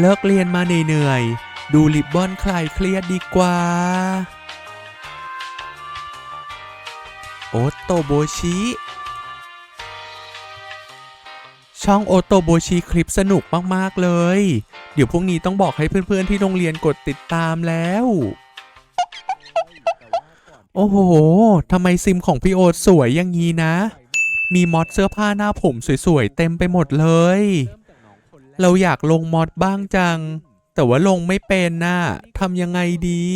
เลิกเรียนมาเหนื่อยๆ ดูลิบบอนคลายเครียดดีกว่า โอตโตโบชิ ช่องโอโตโบชิคลิปสนุกมากๆเลย เดี๋ยวพรุ่งนี้ต้องบอกให้เพื่อนๆที่โรงเรียนกดติดตามแล้ว โอ้โห ทำไมซิมของพี่โอตสวยอย่างนี้นะ มีมอดเสื้อผ้าหน้าผมสวยๆ เต็มไปหมดเลย เราอยากลงมอดบ้างจัง แต่ว่าลงไม่เป็นน่ะทำยังไงดี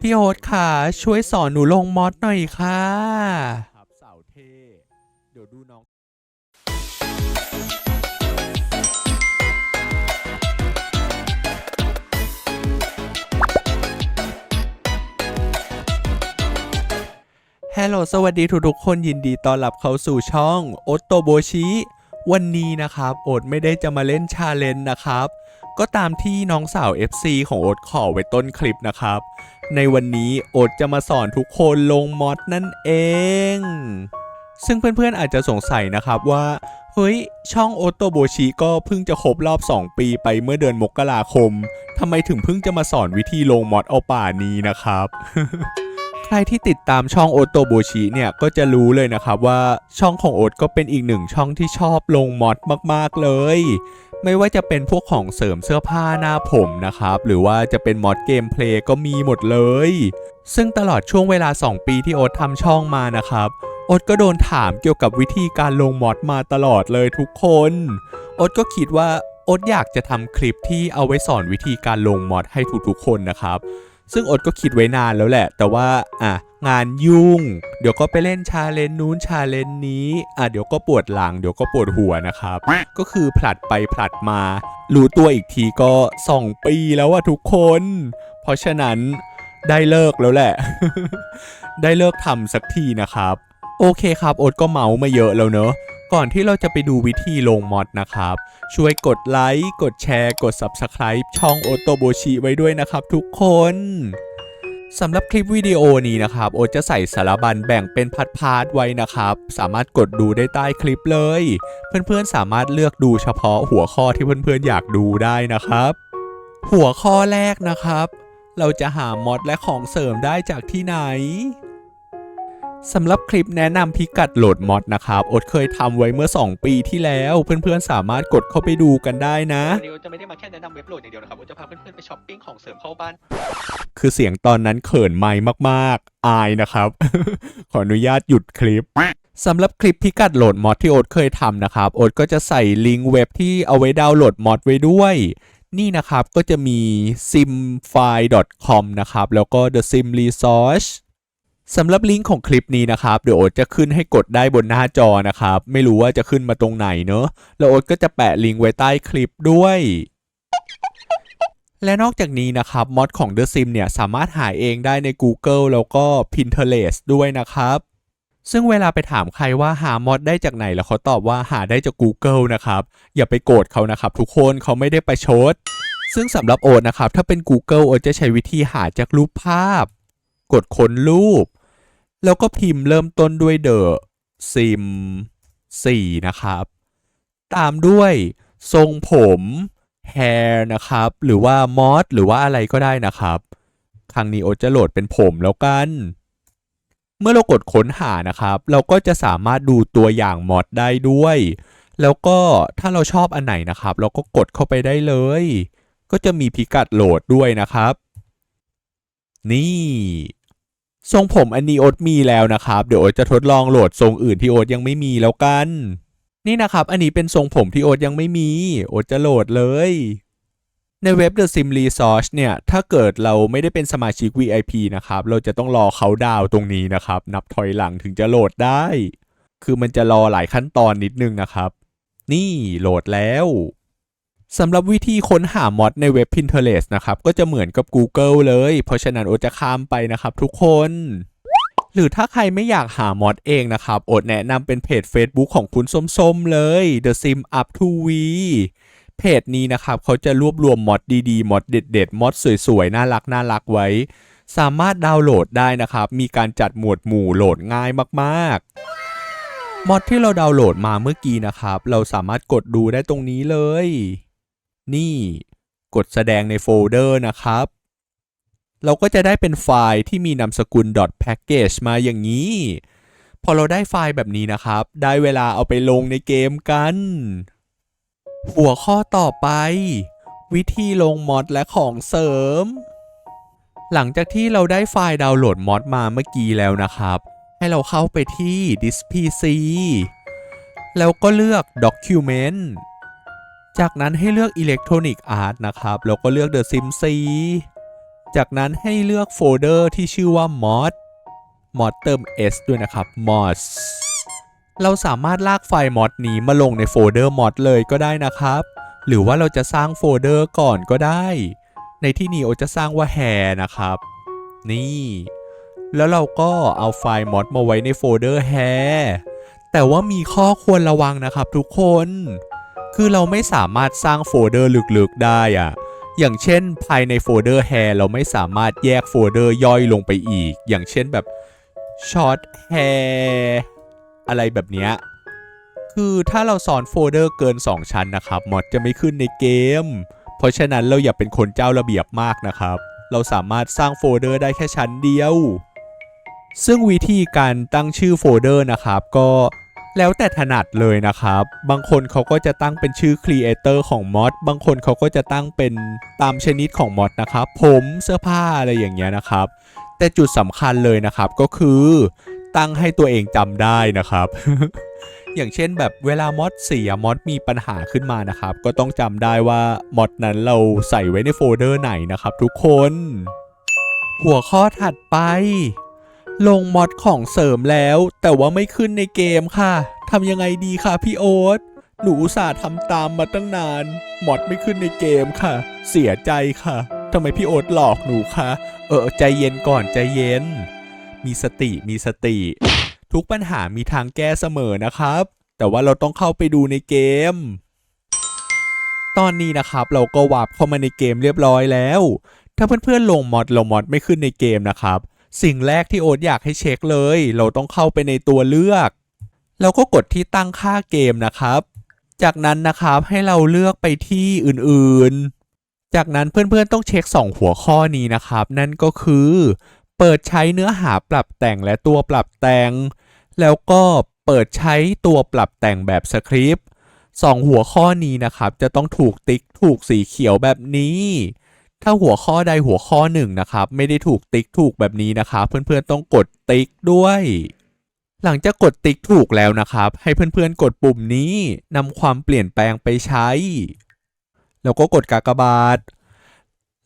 พี่โอ๊ตค่ะ ช่วยสอนหนูลงมอดหน่อยค่ะสาวเทเดี๋ยวดูน้องฮัลโหลสวัสดีทุกๆคนยินดีต้อนรับเข้าสู่ช่องโอตโตโบชิ วันนี้นะครับโอ๊ตไม่ได้จะมาเล่นชาเลนจ์นะครับ ก็ตามที่น้องสาว FC ของโอ๊ตขอไว้ต้นคลิปนะครับ ในวันนี้โอ๊ตจะมาสอนทุกคนลงมอดนั่นเอง ซึ่งเพื่อนๆอาจจะสงสัยนะครับว่าเฮ้ย ช่องโอตโตโบชิก็เพิ่งจะครบรอบ 2 ปีไปเมื่อเดือนมกราคมทำไมถึงเพิ่งจะมาสอนวิธีลงมอดเอาป่านี้นะครับ ใครที่ติดตามช่องโอโตโบชิเนี่ยก็จะรู้เลยนะครับว่าช่องของโอตก็เป็นอีกหนึ่งช่องที่ชอบลงมอดมากๆเลย ไม่ว่าจะเป็นพวกของเสริมเสื้อผ้าหน้าผมนะครับ หรือว่าจะเป็นมอดเกมเพลย์ก็มีหมดเลย ซึ่งตลอดช่วงเวลา 2 ปีที่โอตทำช่องมานะครับโอ๊ตก็โดนถามเกี่ยวกับวิธีการลงมอดมาตลอดเลยทุกคนโอ๊ตก็คิดว่าโอ๊ตอยากจะทำคลิปที่เอาไว้สอนวิธีการลงมอดให้ทุกๆคนนะครับ ซึ่งอ๊ตก็คิดไว้นานแล้วแหละ แต่ว่าอะงานยุ่ง เดี๋ยวก็ไปเล่นชาเลนนู้นชาเลนนี้อะเดี๋ยวก็ปวดหลัง เดี๋ยวก็ปวดหัวนะครับ ก็คือผลัดไปผลัดมา รู้ตัวอีกทีก็ 2 ปีแล้วอะทุกคน เพราะฉะนั้นได้เลิกแล้วแหละ ได้เลิกทำสักทีนะครับ โอเคครับโอ๊ตก็เมาส์มาเยอะแล้วเนอะ ก่อนที่เราจะไปดูวิธีลงมอดนะครับ ช่วยกดไลค์ กดแชร์ กด Subscribe ช่องโอโตโบชิไว้ด้วยนะครับทุกคนสำหรับคลิปวิดีโอนี้นะครับ โอจะใส่สารบัญแบ่งเป็นพาร์ทไว้นะครับ สามารถกดดูได้ใต้คลิปเลย เพื่อนๆสามารถเลือกดูเฉพาะหัวข้อที่เพื่อนๆอยากดูได้นะครับ หัวข้อแรกนะครับ เราจะหามอดและของเสริมได้จากที่ไหน สำหรับคลิปแนะนำพิกัดโหลดมอดนะครับโอดเคยทำไว้เมื่อ 2 ปีที่แล้ว เพื่อนๆสามารถกดเข้าไปดูกันได้นะ วันนี้โอ๊ตจะไม่ได้มาแค่แนะนำเว็บโหลดอย่างเดียวนะครับโอ๊ตจะพาเพื่อนๆไปช้อปปิ้งของเสริมเข้าบ้าน คือเสียงตอนนั้นเขินไม่มากๆ อายนะครับ ขออนุญาตหยุดคลิปสำหรับคลิปพิกัดโหลดมอดที่โอ๊ตเคยทำนะครับโอ๊ตก็จะใส่ลิงก์เว็บที่เอาไว้ดาวน์โหลดมอดไว้ด้วย นี่นะครับก็จะมี simfile.com นะครับแล้วก็ the sim resource สำหรับลิงก์ของคลิปนี้นะครับ เดี๋ยวโอ๊ตจะขึ้นให้กดได้บนหน้าจอนะครับ ไม่รู้ว่าจะขึ้นมาตรงไหนเนอะแล้วโอ๊ตก็จะแปะลิงก์ไว้ใต้คลิปด้วย และนอกจากนี้นะครับมอดของ The Sim เนี่ยสามารถหาเองได้ใน Google แล้วก็ Pinterest ด้วยนะครับ ซึ่งเวลาไปถามใครว่าหามอดได้จากไหนแล้วเขาตอบว่าหาได้จาก Google นะครับ อย่าไปโกรธเขานะครับ ทุกคนเขาไม่ได้ประชด ซึ่งสำหรับโอตนะครับถ้าเป็น Google โอตจะใช้วิธีหาจากรูปภาพ กดค้นรูป แล้วก็พิมพ์เริ่มต้นด้วย The Sim 4 นะครับ ตามด้วยทรงผม hair นะครับ หรือว่า mod หรือว่าอะไรก็ได้นะครับ ครั้งนี้โอจะโหลดเป็นผมแล้วกัน เมื่อเรากดค้นหานะครับ เราก็จะสามารถดูตัวอย่างมอดได้ด้วย แล้วก็ถ้าเราชอบอันไหนนะครับ เราก็กดเข้าไปได้เลย ก็จะมีพิกัดโหลดด้วยนะครับ นี่ ทรงผมอันนี้โอ๊ตมีแล้วนะครับ เดี๋ยวโอ๊ตจะทดลองโหลดทรงอื่นที่โอ๊ตยังไม่มีแล้วกัน นี่นะครับ อันนี้เป็นทรงผมที่โอ๊ตยังไม่มี โอ๊ตจะโหลดเลย ในเว็บ The Sim Resource เนี่ย ถ้าเกิดเราไม่ได้เป็นสมาชิก VIP นะครับ เราจะต้องรอเขาดาวน์ตรงนี้นะครับ นับถอยหลังถึงจะโหลดได้ คือมันจะรอหลายขั้นตอนนิดนึงนะครับ นี่โหลดแล้ว สำหรับวิธีค้นหามอดในเว็บ Pinterest นะครับ ก็จะเหมือนกับ Google เลย เพราะฉะนั้นโอจะข้ามไปนะครับทุกคน หรือถ้าใครไม่อยากหามอดเองนะครับโอดแนะนำเป็นเพจ Facebook ของคุณส้มๆเลย The Sim Up to V เพจนี้นะครับเขาจะรวบรวมมอดดีๆมอดเด็ดๆมอดสวยๆ น่ารักน่ารักไว้ สามารถดาวน์โหลดได้นะครับ มีการจัดหมวดหมู่โหลดง่ายมากๆ มอดที่เราดาวน์โหลดมาเมื่อกี้นะครับ เราสามารถกดดูได้ตรงนี้เลย นี่กดแสดงในโฟลเดอร์นะครับ เราก็จะได้เป็นไฟล์ที่มีนามสกุล .package มาอย่างนี้ พอเราได้ไฟล์แบบนี้นะครับ ได้เวลาเอาไปลงในเกมกัน หัวข้อต่อไป วิธีลงมอดและของเสริม หลังจากที่เราได้ไฟล์ดาวน์โหลดมอดมาเมื่อกี้แล้วนะครับ ให้เราเข้าไปที่ This PC แล้วก็เลือก Document จากนั้นให้เลือก Electronic Art นะครับ แล้วก็เลือก The Sims 4จากนั้นให้เลือกโฟลเดอร์ที่ชื่อว่า mod mod เติม s ด้วยนะครับ mods เราสามารถลากไฟล์ mod นี้มาลงในโฟลเดอร์ mod เลยก็ได้นะครับ หรือว่าเราจะสร้างโฟลเดอร์ก่อนก็ได้ ในที่นี้โอจะสร้างว่า hair นะครับ นี่ แล้วเราก็เอาไฟล์ mod มาไว้ในโฟลเดอร์ hair แต่ว่ามีข้อควรระวังนะครับทุกคน คือเราไม่สามารถสร้างโฟลเดอร์ลึกๆได้อะอย่างเช่นภายในโฟลเดอร์ hair เราไม่สามารถแยกโฟลเดอร์ย่อยลงไปอีก อย่างเช่นแบบ short hair อะไรแบบเนี้ยคือถ้าเราสอนโฟลเดอร์เกิน 2 ชั้นนะครับมอดจะไม่ขึ้นในเกม เพราะฉะนั้นเราอย่าเป็นคนเจ้าระเบียบมากนะครับ เราสามารถสร้างโฟลเดอร์ได้แค่ชั้นเดียว ซึ่งวิธีการตั้งชื่อโฟลเดอร์นะครับ ก็ แล้วแต่ถนัดเลยนะครับ บางคนเขาก็จะตั้งเป็นชื่อ Creator ของมอดบางคนเขาก็จะตั้งเป็นตามชนิดของมอดนะครับ ผมเสื้อผ้าอะไรอย่างเงี้ยนะครับ แต่จุดสำคัญเลยนะครับก็คือตั้งให้ตัวเองจำได้นะครับ อย่างเช่นแบบเวลามอดเสียมอดมีปัญหาขึ้นมานะครับ ก็ต้องจำได้ว่ามอดนั้นเราใส่ไว้ในโฟลเดอร์ไหนนะครับ ทุกคน หัวข้อถัดไป ลงมอดของเสริมแล้ว แต่ว่าไม่ขึ้นในเกมค่ะทำยังไงดีคะพี่โอ๊ตหนูอุตส่าห์ทำตามมาตั้งนาน มอดไม่ขึ้นในเกมค่ะ เสียใจค่ะทำไมพี่โอ๊ตหลอกหนูคะเออใจเย็นก่อนใจเย็น มีสติมีสติ ทุกปัญหามีทางแก้เสมอนะครับ แต่ว่าเราต้องเข้าไปดูในเกม ตอนนี้นะครับเราก็วาร์ปเข้ามาในเกมเรียบร้อยแล้ว ถ้าเพื่อนๆลงมอดเรามอดไม่ขึ้นในเกมนะครับ สิ่งแรกที่โอ๊ตอยากให้เช็คเลย เราต้องเข้าไปในตัวเลือก แล้วก็กดที่ตั้งค่าเกมนะครับ จากนั้นนะครับให้เราเลือกไปที่อื่นๆ จากนั้นเพื่อนๆต้องเช็ค 2 หัวข้อนี้นะครับ นั่นก็คือ เปิดใช้เนื้อหาปรับแต่งและตัวปรับแต่ง แล้วก็เปิดใช้ตัวปรับแต่งแบบสคริปต์สองหัวข้อนี้นะครับ จะต้องถูกติ๊กถูกสีเขียวแบบนี้ ถ้าหัวข้อใดหัวข้อหนึ่งนะครับ ไม่ได้ถูกติ๊กถูกแบบนี้นะครับเพื่อนๆต้องกดติ๊กด้วย หลังจากกดติ๊กถูกแล้วนะครับ ให้เพื่อนๆกดปุ่มนี้นำความเปลี่ยนแปลงไปใช้ แล้วก็กดกากบาท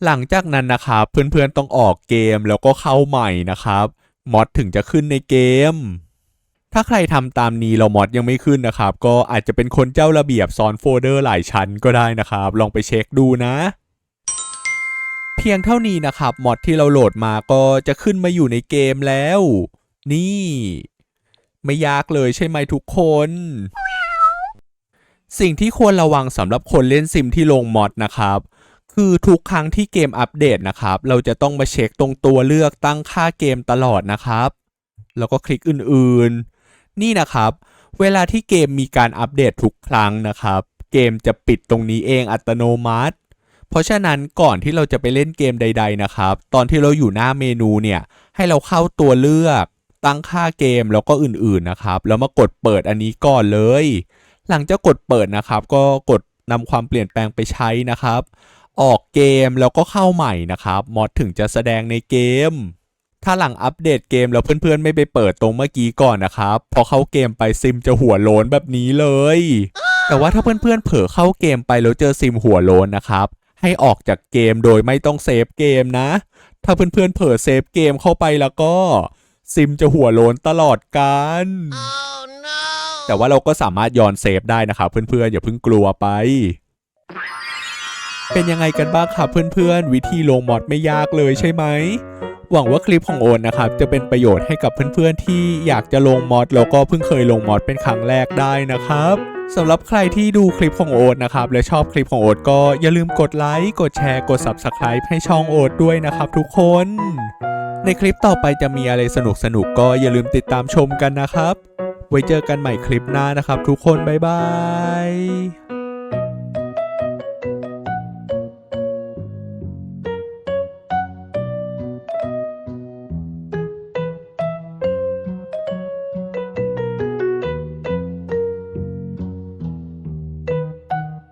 หลังจากนั้นนะครับ เพื่อนๆต้องออกเกมแล้วก็เข้าใหม่นะครับมอดถึงจะขึ้นในเกม ถ้าใครทำตามนี้เรามอดยังไม่ขึ้นนะครับ ก็อาจจะเป็นคนเจ้าระเบียบซ้อนโฟลเดอร์หลายชั้นก็ได้นะครับ ลองไปเช็คดูนะ เพียงเท่านี้นะครับมอดที่เราโหลดมาก็จะขึ้นมาอยู่ในเกมแล้ว นี่ ไม่ยากเลยใช่ไหมทุกคน สิ่งที่ควรระวังสำหรับคนเล่นซิมที่ลงมอดนะครับคือทุกครั้งที่เกมอัปเดตนะครับ เราจะต้องมาเช็คตรงตัวเลือกตั้งค่าเกมตลอดนะครับ แล้วก็คลิกอื่นๆ นี่นะครับ เวลาที่เกมมีการอัปเดตทุกครั้งนะครับ เกมจะปิดตรงนี้เองอัตโนมัติ เพราะฉะนั้นก่อนที่เราจะไปเล่นเกมใด ๆนะครับ ตอนที่เราอยู่หน้าเมนูเนี่ยให้เราเข้าตัวเลือกตั้งค่าเกมแล้วก็อื่นๆนะครับแล้วมากดเปิดอันนี้ก่อนเลย หลังจากกดเปิดนะครับ ก็กดนำความเปลี่ยนแปลงไปใช้นะครับ ออกเกมแล้วก็เข้าใหม่นะครับมอดถึงจะแสดงในเกม ถ้าหลังอัปเดตเกมแล้วเพื่อนๆ ไม่ไปเปิดตรงเมื่อกี้ก่อนนะครับ พอเข้าเกมไปซิมจะหัวโลนแบบนี้เลย แต่ว่าถ้าเพื่อนๆเผลอเข้าเกมไปแล้วเจอซิมหัวโลนนะครับ ให้ออกจากเกมโดยไม่ต้องเซฟเกมนะ ถ้าเพื่อนๆเผลอเซฟเกมเข้าไปแล้วก็ ซิมจะหัวโลนตลอดการแต่ว่าเราก็สามารถย้อนเซฟได้นะครับเพื่อนๆอย่าเพิ่งกลัวไป เป็นยังไงกันบ้างครับเพื่อนๆ วิธีลงมอดไม่ยากเลยใช่ไหมหวังว่าคลิปของโอนนะครับจะเป็นประโยชน์ให้กับเพื่อนๆที่อยากจะลงมอดแล้วก็เพิ่งเคยลงมอดเป็นครั้งแรกได้นะครับ สำหรับใครที่ดูคลิปของโอ๊ตนะครับและชอบคลิปของโอ๊ตก็อย่าลืมกดไลค์กดแชร์กด Subscribe ให้ช่องโอ๊ตด้วยนะครับทุกคน ในคลิปต่อไปจะมีอะไรสนุกสนุกก็อย่าลืมติดตามชมกันนะครับ ไว้เจอกันใหม่คลิปหน้านะครับ ทุกคนบ๊ายบาย